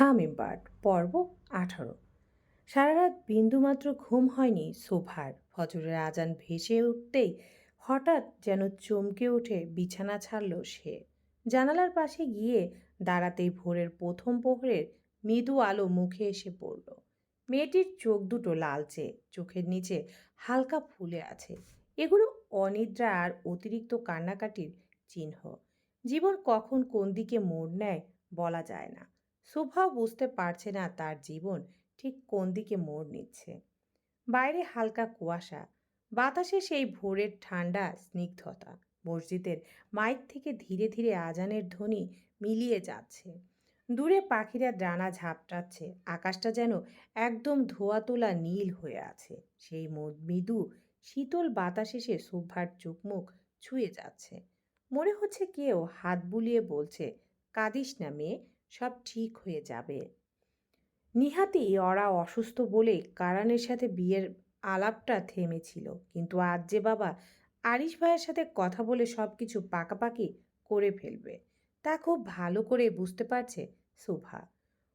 Hummingbird পর্ব আঠারো। সারা রাত বিন্দুমাত্র ঘুম হয়নি সোফার ফজরের আজান ভেসে উঠতেই হঠাৎ যেন চমকে উঠে বিছানা ছাড়ল সে। জানালার পাশে গিয়ে দাঁড়াতেই ভোরের প্রথম প্রহরের মৃদু আলো মুখে এসে পড়ল। মেয়েটির চোখ দুটো লালচে, চোখের নিচে হালকা ফুলে আছে। এগুলো অনিদ্রা আর অতিরিক্ত কান্নাকাটির চিহ্ন। জীবন কখন কোন দিকে মোড় নেয় বলা যায় না। শুভাও বুঝতে পারছে না তার জীবন ঠিক কোন দিকে মোড় নিচ্ছে। বাইরে হালকা কুয়াশা, বাতাসে সেই ভোরের ঠান্ডা স্নিগ্ধতা, মসজিদের মাইক থেকে ধীরে ধীরে আজানের ধ্বনি মিলিয়ে যাচ্ছে। দূরে পাখিরা ডানা ঝাপটাচ্ছে, আকাশটা যেন একদম ধোয়া তোলা নীল হয়ে আছে। সেই মৃদু, শীতল বাতাস এসে শুভার চোখ মুখ ছুঁয়ে যাচ্ছে। মনে হচ্ছে কেউ হাত বুলিয়ে বলছে, কাঁদিস না মেয়ে সব ঠিক হয়ে যাবে। নিহাতি ওরা অসুস্থ বলে কারানের সাথে বিয়ের আলাপটা থেমেছিল। কিন্তু আজ যে বাবা আরিশ ভাইয়ের সাথে কথা বলে সব কিছু পাকাপাকি করে ফেলবে, তা খুব ভালো করে বুঝতে পারছে সুভা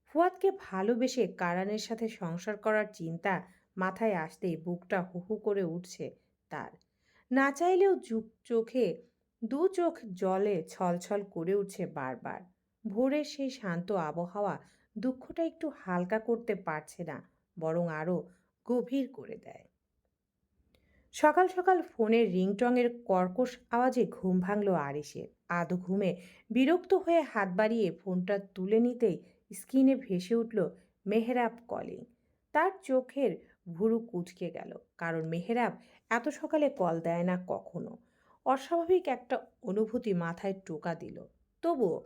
ফুয়াদকে ভালোবেসে কারানের সাথে সংসার করার চিন্তা মাথায় আসতেই বুকটা হু হু করে উঠছে তার। না চাইলেও চোখে দু চোখ জলে ছলছল করে উঠছে বারবার। ভোরের সেই শান্ত আবহাওয়া দুঃখটা একটু হালকা করতে পারছে না, বরং আরও গভীর করে দেয়। সকাল সকাল ফোনের রিংটংয়ের কর্কশ আওয়াজে ঘুম ভাঙল আরিসের আধো ঘুমে বিরক্ত হয়ে হাত বাড়িয়ে ফোনটা তুলে নিতেই স্ক্রিনে ভেসে উঠল মেহরাব কলিং। তার চোখের ভুরু কুচকে গেল, কারণ মেহরাব এত সকালে কল দেয় না কখনো। অস্বাভাবিক একটা অনুভূতি মাথায় টোকা দিল। তবুও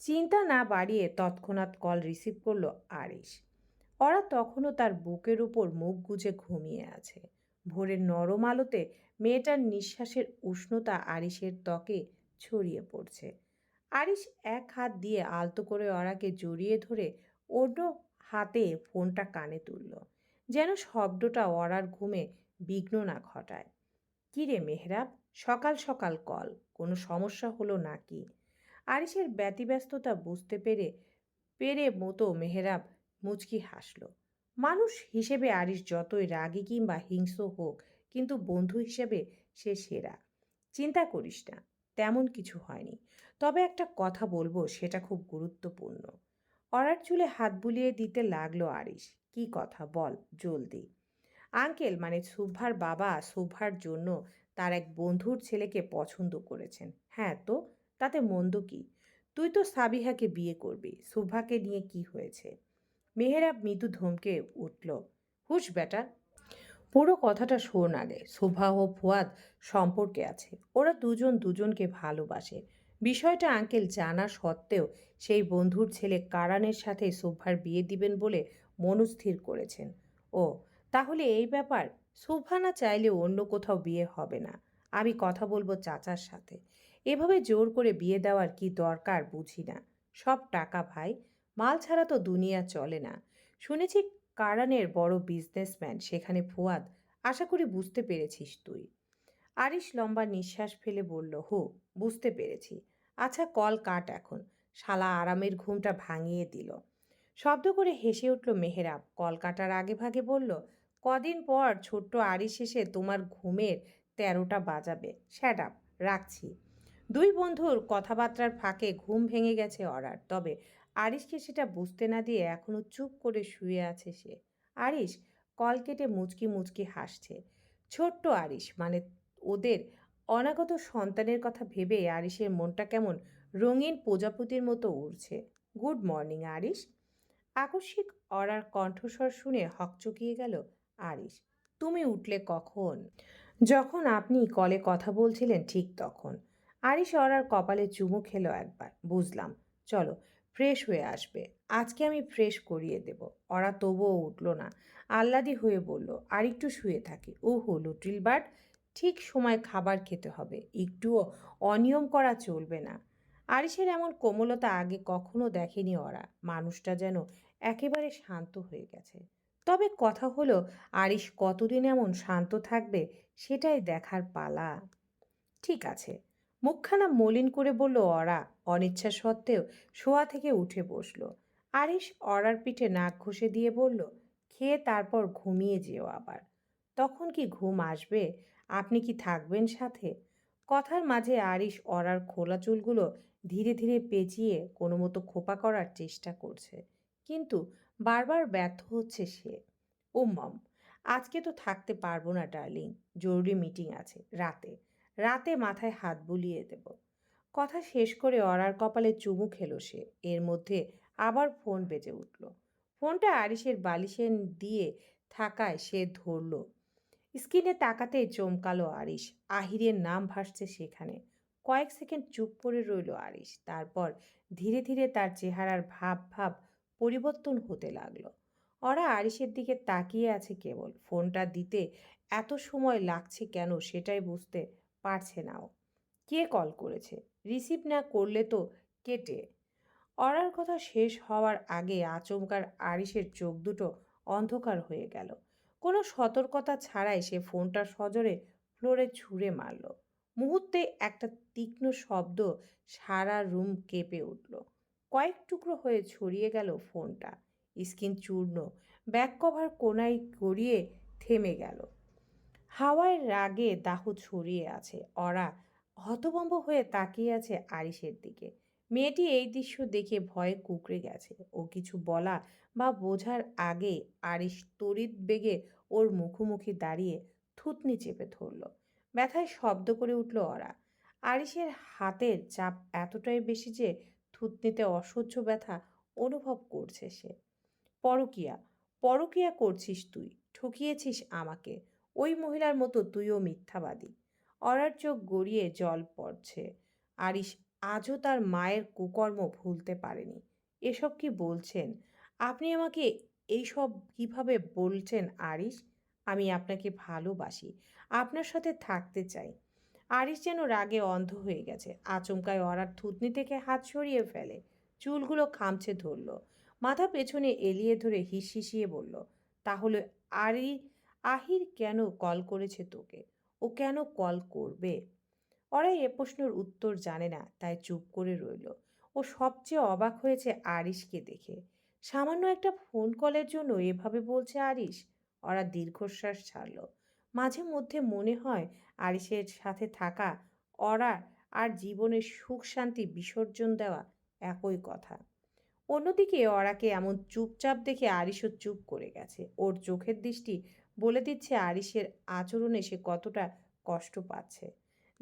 চিন্তা না বাড়িয়ে তৎক্ষণাৎ কল রিসিভ করল আরিশ। ওরা তখনও তার বুকের উপর মুখ গুজে ঘুমিয়ে আছে। ভোরের নরম আলোতে মেয়েটার নিঃশ্বাসের উষ্ণতা আরিশের ত্বকে ছড়িয়ে পড়ছে। আরিশ এক হাত দিয়ে আলতো করে ওরাকে জড়িয়ে ধরে অন্য হাতে ফোনটা কানে তুলল। যেন শব্দটা ওরার ঘুমে বিঘ্ন না ঘটায়। কিরে মেহরাব, সকাল সকাল কল, কোনো সমস্যা হলো নাকি? আরিসের ব্যতিব্যস্ততা বুঝতে পেরে পেরে মতো মেহরাব মুচকি হাসল। মানুষ হিসেবে আরিস যতই রাগী কিংবা হিংস্র হোক, কিন্তু বন্ধু হিসেবে সে সেরা। চিন্তা করিস না, তেমন কিছু হয়নি। তবে একটা কথা বলব, সেটা খুব গুরুত্বপূর্ণ। অরার চুলে হাত বুলিয়ে দিতে লাগল আরিস কি কথা, বল, জলদি। আঙ্কেল মানে সুভার বাবা, সুভার জন্য তার এক বন্ধুর ছেলেকে পছন্দ করেছেন। হ্যাঁ তো? তাতে মন্দ কি? তুই তো সাবিহাকে বিয়ে করবি, সুভাকে নিয়ে কি হয়েছে? মেহেরাব মৃদু ধমকে উঠল, হুশ বেটা, পুরো কথাটা শোন আগে শোভা ও ফুয়াদ সম্পর্কে আছে, ওরা দুজন দুজনকে ভালোবাসে। বিষয়টা আঙ্কেল জানা সত্ত্বেও সেই বন্ধুর ছেলে কারানের সাথে শোভার বিয়ে দিবেন বলে মনস্থির করেছেন। ও, তাহলে এই ব্যাপার? শোভা না চাইলে অন্য কোথাও বিয়ে হবে না। আমি কথা বলব চাচার সাথে। এভাবে জোর করে বিয়ে দেওয়ার কি দরকার বুঝি না। সব টাকা ভাই, মাল ছাড়া তো দুনিয়া চলে না। শুনেছি কারানের বড় বিজনেসম্যান সেখানে ফুয়াদ। আশা করি বুঝতে পেরেছিস তুই। আরিশ লম্বা নিঃশ্বাস ফেলে বলল, হো, বুঝতে পেরেছি। আচ্ছা কল কাট এখন। শালা আরামের ঘুমটা ভাঙিয়ে দিল। শব্দ করে হেসে উঠল মেহেরাব। কল কাটার আগে ভাগে বলল, কদিন পর ছোট্ট আরিশ এসে তোমার ঘুমের তেরোটা বাজাবে। শ্যাট আপ রাখছি। দুই বন্ধুর কথাবার্তার ফাঁকে ঘুম ভেঙে গেছে অরার। তবে আরিশকে সেটা বুঝতে না দিয়ে এখনও চুপ করে শুয়ে আছে সে। আরিশ, কল কেটে মুচকি মুচকি হাসছে। ছোট্ট আরিশ মানে ওদের অনাগত সন্তানের কথা ভেবে আরিশের মনটা কেমন রঙিন প্রজাপতির মতো উড়ছে। Good morning, Arish. আকস্মিক অরার কণ্ঠস্বর শুনে হকচকিয়ে গেল আরিশ। তুমি উঠলে কখন? যখন আপনি কলে কথা বলছিলেন ঠিক তখন। আরিশ অরার কপালে চুমু খেলো একবার। বুঝলাম। চলো ফ্রেশ হয়ে আসবে। আজকে আমি ফ্রেশ করিয়ে দেব। ওরা তবুও উঠল না। আহ্লাদি হয়ে বলল, আর একটু শুয়ে থাকি। ও হলো বার্ড ঠিক সময় খাবার খেতে হবে। একটুও অনিয়ম করা চলবে না। আরিশের এমন কোমলতা আগে কখনো দেখেনি ওরা মানুষটা যেন একেবারে শান্ত হয়ে গেছে। তবে কথা হলো, আরিশ কতদিন এমন শান্ত থাকবে, সেটাই দেখার পালা। ঠিক আছে। মুখখানা মলিন করে বলল, অরা, অনিচ্ছা সত্ত্বেও শোয়া থেকে উঠে বসল। আরিশ অরার পিঠে নাক ঘষে দিয়ে বলল, খেয়ে তারপর ঘুমিয়ে যেও আবার। তখন কি ঘুম আসবে? আপনি কি থাকবেন সাথে? কথার মাঝে আরিশ অরার খোলা চুলগুলো ধীরে ধীরে পেঁচিয়ে কোনো মতো খোপা করার চেষ্টা করছে। কিন্তু বারবার ব্যর্থ হচ্ছে সে। ও মম আজকে তো থাকতে পারব না, ডার্লিং। জরুরি মিটিং আছে, রাতে। রাতে মাথায় হাত বুলিয়ে দেব। কথা শেষ করে অরার কপালে চুমু খেলো সে। এর মধ্যে আবার ফোন বেজে উঠল। ফোনটা আরিসের বালিশে দিয়ে থাকায় সে ধরল। স্ক্রিনে তাকাতেই চমকালো আরিশ। আহিরের নাম ভাসছে সেখানে। কয়েক সেকেন্ড চুপ করে রইল আরিশ। তারপর ধীরে ধীরে তার চেহারার ভাব ভাব পরিবর্তন হতে লাগল। ওরা আরিসের দিকে তাকিয়ে আছে কেবল। ফোনটা দিতে এত সময় লাগছে কেন সেটাই বুঝতে পারছে না ও। কে কল করেছে? রিসিভ না করলে তো কেটে। অরার কথা শেষ হওয়ার আগে আচমকার আরিসের চোখ দুটো অন্ধকার হয়ে গেল। কোনো সতর্কতা ছাড়াই সে ফোনটা সজোরে ফ্লোরে ছুঁড়ে মারল। মুহূর্তে একটা তীক্ষ্ণ শব্দ সারা রুম কেঁপে উঠল। কয়েক টুকরো হয়ে ছড়িয়ে গেল ফোনটা। স্কিন চূর্ণ। ব্যাক কভার কোনায় গড়িয়ে থেমে গেল। হাওয়ায় রাগে দাহ ছড়িয়ে আছে। অরা হতভম্ব হয়ে তাকিয়ে আছে আরিসের দিকে। মেয়েটি এই দৃশ্য দেখে ভয়ে কুকড়ে গেছে। ও কিছু বলা বা বোঝার আগে আরিস তড়িৎ বেগে ওর মুখোমুখি দাঁড়িয়ে থুতনি চেপে ধরল। ব্যথায় শব্দ করে উঠল অরা। আরিসের হাতের চাপ এতটাই বেশি যে থুতনিতে অসহ্য ব্যথা অনুভব করছে সে। পরকিয়া পরকিয়া করছিস তুই, ঠকিয়েছিস আমাকে। ওই মহিলার মতো তুইও মিথ্যাবাদী। অরার চোখ গড়িয়ে জল পড়ছে। আরিস আজও তার মায়ের কুকর্ম ভুলতে পারেনি। এসব কি বলছেন? আপনি আমাকে এইসব কীভাবে বলছেন আরিস আমি আপনাকে ভালোবাসি। আপনার সাথে থাকতে চাই। আরিস যেন রাগে অন্ধ হয়ে গেছে। আচমকায় অরার থুতনি থেকে হাত সরিয়ে ফেলে। চুলগুলো খামছে ধরল। মাথা পেছনে এলিয়ে ধরে হিসহিসিয়ে বলল, তাহলে আরি আহির কেন কল করেছে তোকে? ও কেন কল করবে? ওরা এ প্রশ্নের উত্তর জানে না, তাই চুপ করে রইল। ও সবচেয়ে অবাক হয়েছে আরিশকে দেখে। সামান্য একটা ফোন কলের জন্য এভাবে বলছে আরিশ? ওরা দীর্ঘশ্বাস ছাড়ল। মাঝে মধ্যে মনে হয় আরিশের সাথে থাকা ওরা আর জীবনের সুখ শান্তি বিসর্জন দেওয়া একই কথা। অন্যদিকে অরাকে এমন চুপচাপ দেখে আরিশও চুপ করে গেছে। ওর চোখের দৃষ্টি বলে দিচ্ছে আরিশের আচরণে সে কতটা কষ্ট পাচ্ছে।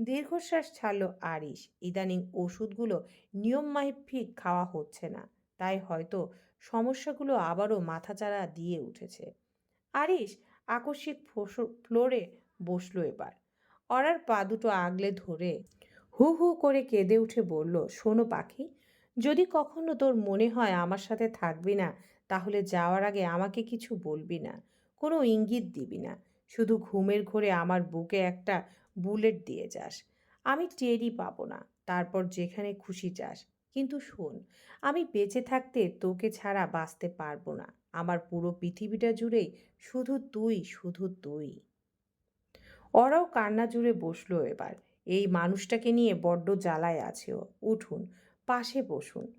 দীর্ঘশ্বাস ছাড়ল আরিশ। ইদানিং ওষুধগুলো নিয়ম নিয়মমাফিক খাওয়া হচ্ছে না। তাই হয়তো সমস্যাগুলো আবারও মাথাচাড়া দিয়ে উঠেছে। আরিশ আকস্মিক ফ্লোরে বসল এবার। অরার পা দুটো আগলে ধরে হু হু করে কেঁদে উঠে বলল, শোনো পাখি, যদি কখনো তোর মনে হয় আমার সাথে থাকবি না, তাহলে যাওয়ার আগে আমাকে কিছু বলবি না। কোনো ইঙ্গিত দিবি না। শুধু ঘুমের ঘোরে আমার বুকে একটা বুলেট দিয়ে যাস। আমি টেরই পাবো না। তারপর যেখানে খুশি যাস। কিন্তু শোন, আমি বেঁচে থাকতে তোকে ছাড়া বাঁচতে পারব না। আমার পুরো পৃথিবীটা জুড়েই শুধু তুই শুধু তুই। ওরাও কান্না জুড়ে বসল এবার। এই মানুষটাকে নিয়ে বড্ড জ্বালায় আছে ও। উঠুন, পাশে বসুন।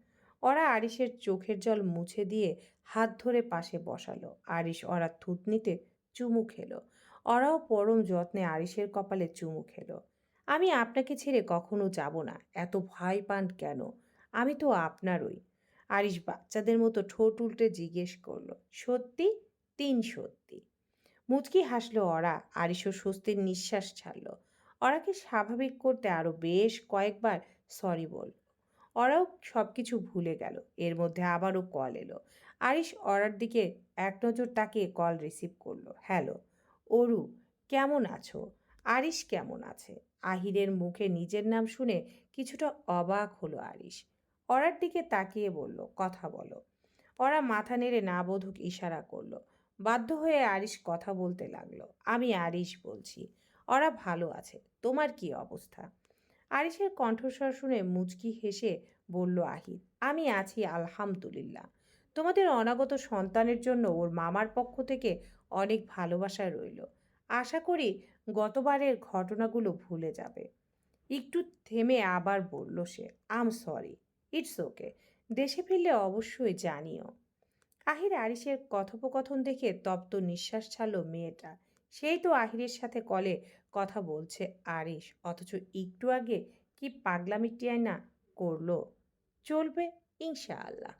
ওরা আরিসের চোখের জল মুছে দিয়ে হাত ধরে পাশে বসালো। আরিস ওরা থুতনিতে চুমু খেলো। ওরাও পরম যত্নে আরিসের কপালে চুমু খেলো। আমি আপনাকে ছেড়ে কখনো যাব না। এত ভয় পান কেন? আমি তো আপনারই। আরিস বাচ্চাদের মতো ঠোঁট উল্টে জিজ্ঞেস করল, সত্যি? তিন সত্যি? মুচকি হাসলো ওরা। আরিসও স্বস্তির নিঃশ্বাস ছাড়লো। ওরাকে স্বাভাবিক করতে আরও বেশ কয়েকবার সরি বলল। ওরাও সব কিছু ভুলে গেল। এর মধ্যে আবারও কল এলো। আরিশ অরার দিকে এক নজর তাকিয়ে কল রিসিভ করল। হ্যালো অরু, কেমন আছো? আরিশ কেমন আছে? আহিরের মুখে নিজের নাম শুনে কিছুটা অবাক হলো আরিশ। অরার দিকে তাকিয়ে বলল, কথা বলো। ওরা মাথা নেড়ে না বোধক ইশারা করল। বাধ্য হয়ে আরিশ কথা বলতে লাগল। আমি আরিশ বলছি। ওরা ভালো আছে। তোমার কি অবস্থা? আরিশের কণ্ঠস্বর শুনে মুচকি হেসে বলল আহির আমি আছি আলহামদুলিল্লাহ। তোমাদের অনাগত সন্তানের জন্য ওর মামার পক্ষ থেকে অনেক ভালোবাসা রইল। আশা করি গতবারের ঘটনাগুলো ভুলে যাবে। একটু থেমে আবার বলল সে আম সরি ইটস ওকে দেশে ফিরলে অবশ্যই জানিও। আহির আরিসের কথোপকথন দেখে তপ্ত নিঃশ্বাস ছাড়ল মেয়েটা। সেই তো আহিরের সাথে কলে কথা বলছে আরিস অথচ একটু আগে কি পাগলামিটিয়াই না করল? চলবে ইনশাআল্লাহ।